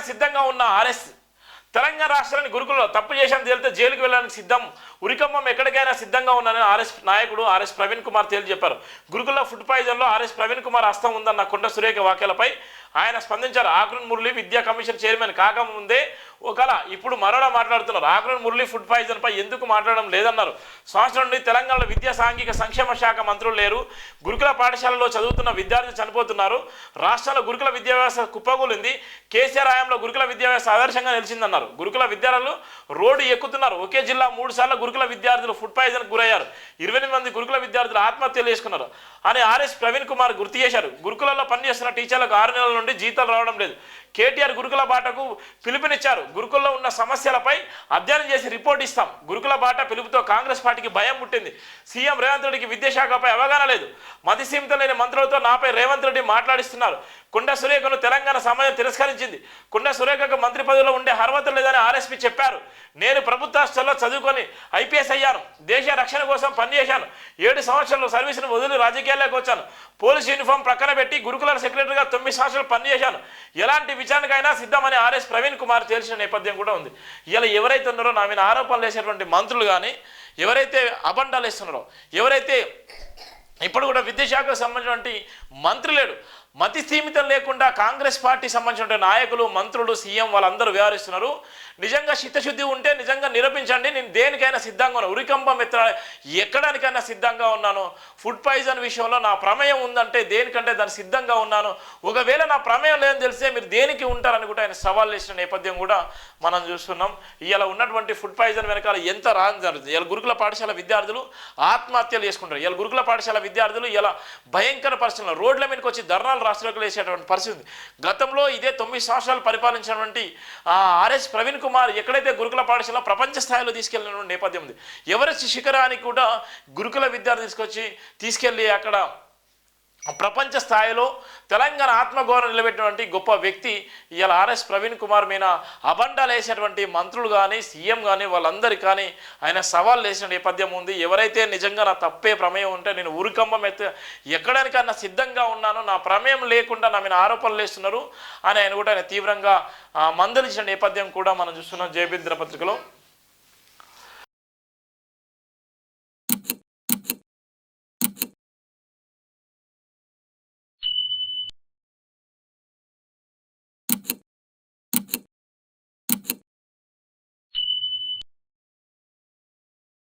సిద్ధంగా ఉన్న ఆర్ఎస్ తెలంగాణ రాష్ట్రాన్ని గురుకుల్లో తప్పు చేశాను తేలితే జైలుకు వెళ్ళడానికి సిద్ధం. ఉరికమ్మం ఎక్కడికైనా సిద్ధంగా ఉన్నానని ఆర్ఎస్ నాయకుడు ఆర్ఎస్ ప్రవీణ్ కుమార్ తేల్చెప్పారు గురుకుల ఫుడ్ పాయిజన్లో ఆర్ఎస్ ప్రవీణ్ కుమార్ హస్తం ఉందన్న కొండ సురేఖ వ్యాఖ్యలపై ఆయన స్పందించారు. ఆకురన్ మురళి విద్యా కమిషన్ చైర్మన్ కాకముందే ఒకల ఇప్పుడు మరోలా మాట్లాడుతున్నారు ఆకురన్ మురళి ఫుడ్ పాయిజన్ పై ఎందుకు మాట్లాడడం లేదన్నారు? సంవత్సరం నుండి తెలంగాణలో విద్యా సాంఘిక సంక్షేమ శాఖ మంత్రులు లేరు. గురుకుల పాఠశాలలో చదువుతున్న విద్యార్థులు చనిపోతున్నారు. రాష్ట్రంలో గురుకుల విద్యా వ్యవస్థ కుప్పగూలింది కేసీఆర్ హయాంలో గురుకుల విద్యా వ్యవస్థ ఆదర్శంగా నిలిచిందన్నారు. గురుకుల విద్యార్థులు రోడ్డు ఎక్కుతున్నారు. ఒకే జిల్లా మూడు సార్లు గురుకుల విద్యార్థులు ఫుడ్ పాయిజన్ గురయ్యారు. ఇరవై ఎనిమిది మంది గురుకుల విద్యార్థులు ఆత్మహత్యలు చేసుకున్నారు. అని ఆర్ఎస్ ప్రవీణ్ కుమార్ గుర్తు చేశారు. గురుకులలో పనిచేస్తున్న టీచర్లకు ఆరు నెలల నుండి జీతాలు రావడం లేదు. కేటీఆర్ గురుకుల బాటకు పిలుపునిచ్చారు. గురుకుల్లో ఉన్న సమస్యలపై అధ్యయనం చేసి రిపోర్ట్ ఇస్తాం. గురుకుల బాట పిలుపుతో కాంగ్రెస్ పార్టీకి భయం పుట్టింది. సీఎం రేవంత్ రెడ్డికి విద్యాశాఖపై అవగాహన లేదు. మతిసీమిత లేని మంత్రులతో నాపై రేవంత్ రెడ్డి మాట్లాడిస్తున్నారు. కొండ సురేఖను తెలంగాణ సమాజం తిరస్కరించింది. కొండ సురేఖకు మంత్రి పదవిలో ఉండే అర్హత లేదని ఆర్ఎస్పీ చెప్పారు. నేను ప్రభుత్వ హాస్టల్లో చదువుకొని ఐపీఎస్ అయ్యాను. దేశ రక్షణ కోసం పనిచేశాను. ఏడు సంవత్సరాలు సర్వీసును వదిలి రాజకీయాల్లోకి వచ్చాను. పోలీస్ యూనిఫామ్ ప్రక్కన పెట్టి గురుకుల సెక్రటరీగా తొమ్మిది సంవత్సరాలు పనిచేశాను ఎలాంటి విచారణకైనా సిద్ధమని ఆర్ఎస్ ప్రవీణ్ కుమార్ తేల్చిన నేపథ్యం కూడా ఉంది. ఇలా ఎవరైతే ఉన్నారో నా మీద ఆరోపణలు వేసేటువంటి మంత్రులు కానీ ఎవరైతే అబండాలు వేస్తున్నారో ఎవరైతే ఇప్పుడు కూడా విద్యాశాఖకు సంబంధించినటువంటి మంత్రి లేడు మతి సీమితం లేకుండా కాంగ్రెస్ పార్టీ సంబంధించిన నాయకులు మంత్రులు సీఎం వాళ్ళందరూ వ్యవహరిస్తున్నారు. నిజంగా చిత్తశుద్ధి ఉంటే నిజంగా నిరూపించండి. నేను దేనికైనా సిద్ధంగా ఉన్నాను. ఉరికంపం ఎత్త ఎక్కడానికైనా సిద్ధంగా ఉన్నాను. ఫుడ్ పాయిజన్ విషయంలో నా ప్రమేయం ఉందంటే దేనికంటే దానికి సిద్ధంగా ఉన్నాను. ఒకవేళ నా ప్రమేయం లేదని తెలిస్తే మీరు దేనికి ఉంటారని కూడా ఆయన సవాల్ చేసిన నేపథ్యం కూడా మనం చూస్తున్నాం. ఇలా ఉన్నటువంటి ఫుడ్ పాయిజన్ వెనకాల ఎంత రాని జరుగుతుంది? ఇలా గురుకుల పాఠశాల విద్యార్థులు ఆత్మహత్యలు చేసుకుంటారు ఇలా గురుకుల పాఠశాల విద్యార్థులు ఇలా భయంకర పరిస్థితులు రోడ్ల మీదకి వచ్చి ధర్నాలు రాష్ట్రంలోకి వేసేటువంటి పరిస్థితి ఉంది. గతంలో ఇదే తొమ్మిది సంవత్సరాలు పరిపాలించినటువంటి ఆర్ఎస్ ప్రవీణ్ కుమార్ ఎక్కడైతే గురుకుల పాఠశాల ప్రపంచ స్థాయిలో తీసుకెళ్ళినటువంటి నేపథ్యం ఉంది. ఎవరెస్ట్ శిఖరానికి కూడా గురుకుల విద్యార్థి తీసుకొచ్చి తీసుకెళ్ళి అక్కడ ప్రపంచ స్థాయిలో తెలంగాణ ఆత్మగౌరవం నిలబెట్టినటువంటి గొప్ప వ్యక్తి ఇవాళ ఆర్ఎస్ ప్రవీణ్ కుమార్ మీద అబండాలు వేసినటువంటి మంత్రులు కానీ సీఎం కానీ వాళ్ళందరికీ కానీ ఆయన సవాల్ వేసిన నేపథ్యం ఉంది. ఎవరైతే నిజంగా నా తప్పే ప్రమేయం ఉంటే నేను ఉరికంబం ఎత్తే ఎక్కడానికన్నా సిద్ధంగా ఉన్నాను నా ప్రమేయం లేకుండా నా మీద ఆరోపణలు వేస్తున్నారు అని ఆయన కూడా ఆయన తీవ్రంగా ఆ, మందలించిన నేపథ్యం కూడా మనం చూస్తున్నాం జయబింద్ర పత్రికలో.